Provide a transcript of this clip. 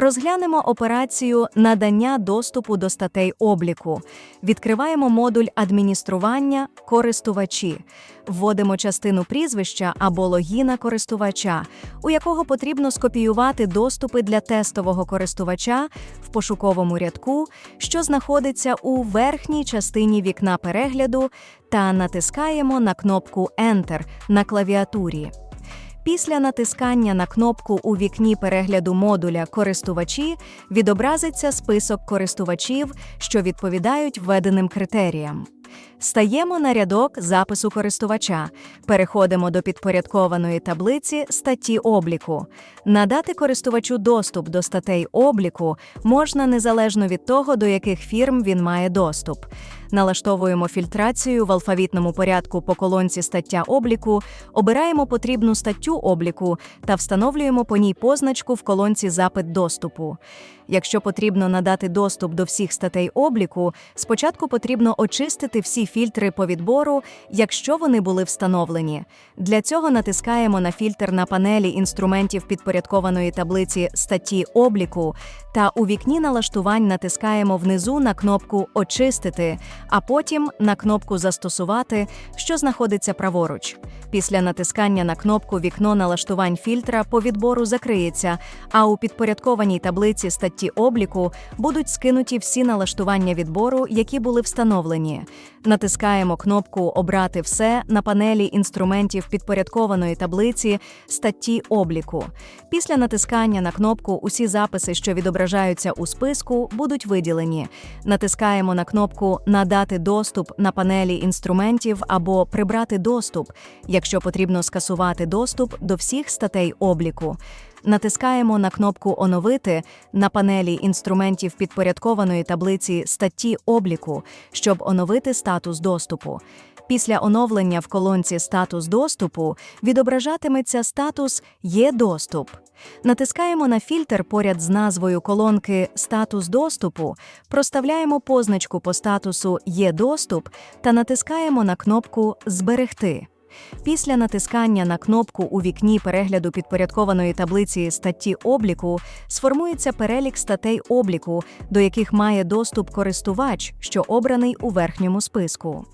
Розглянемо операцію надання доступу до статей обліку. Відкриваємо модуль адміністрування користувачі. Вводимо частину прізвища або логіна користувача, у якого потрібно скопіювати доступи для тестового користувача в пошуковому рядку, що знаходиться у верхній частині вікна перегляду, та натискаємо на кнопку Enter на клавіатурі. Після натискання на кнопку у вікні перегляду модуля Користувачі відобразиться список користувачів, що відповідають введеним критеріям. Стаємо на рядок запису користувача, переходимо до підпорядкованої таблиці статті обліку. Надати користувачу доступ до статей обліку можна незалежно від того, до яких фірм він має доступ. Налаштовуємо фільтрацію в алфавітному порядку по колонці стаття обліку, обираємо потрібну статтю обліку та встановлюємо по ній позначку в колонці запит доступу. Якщо потрібно надати доступ до всіх статей обліку, спочатку потрібно очистити всі фільтри по відбору, якщо вони були встановлені. Для цього натискаємо на фільтр на панелі інструментів підпорядкованої таблиці статті обліку та у вікні налаштувань натискаємо внизу на кнопку Очистити, а потім на кнопку Застосувати, що знаходиться праворуч. Після натискання на кнопку вікно налаштувань фільтра по відбору закриється, а у підпорядкованій таблиці статті обліку будуть скинуті всі налаштування відбору, які були встановлені. Натискаємо кнопку Обрати все на панелі інструментів підпорядкованої таблиці статті обліку. Після натискання на кнопку Усі записи, що відображаються у списку, будуть виділені. Натискаємо на кнопку Надати доступ на панелі інструментів або Прибрати доступ, якщо потрібно скасувати доступ до всіх статей обліку. Натискаємо на кнопку Оновити на панелі інструментів підпорядкованої таблиці статті обліку, щоб оновити статус доступу. Після оновлення в колонці Статус доступу відображатиметься статус Є доступ. Натискаємо на фільтр поряд з назвою колонки Статус доступу, проставляємо позначку по статусу Є доступ та натискаємо на кнопку Зберегти. Після натискання на кнопку у вікні перегляду підпорядкованої таблиці статті обліку сформується перелік статей обліку, до яких має доступ користувач, що обраний у верхньому списку.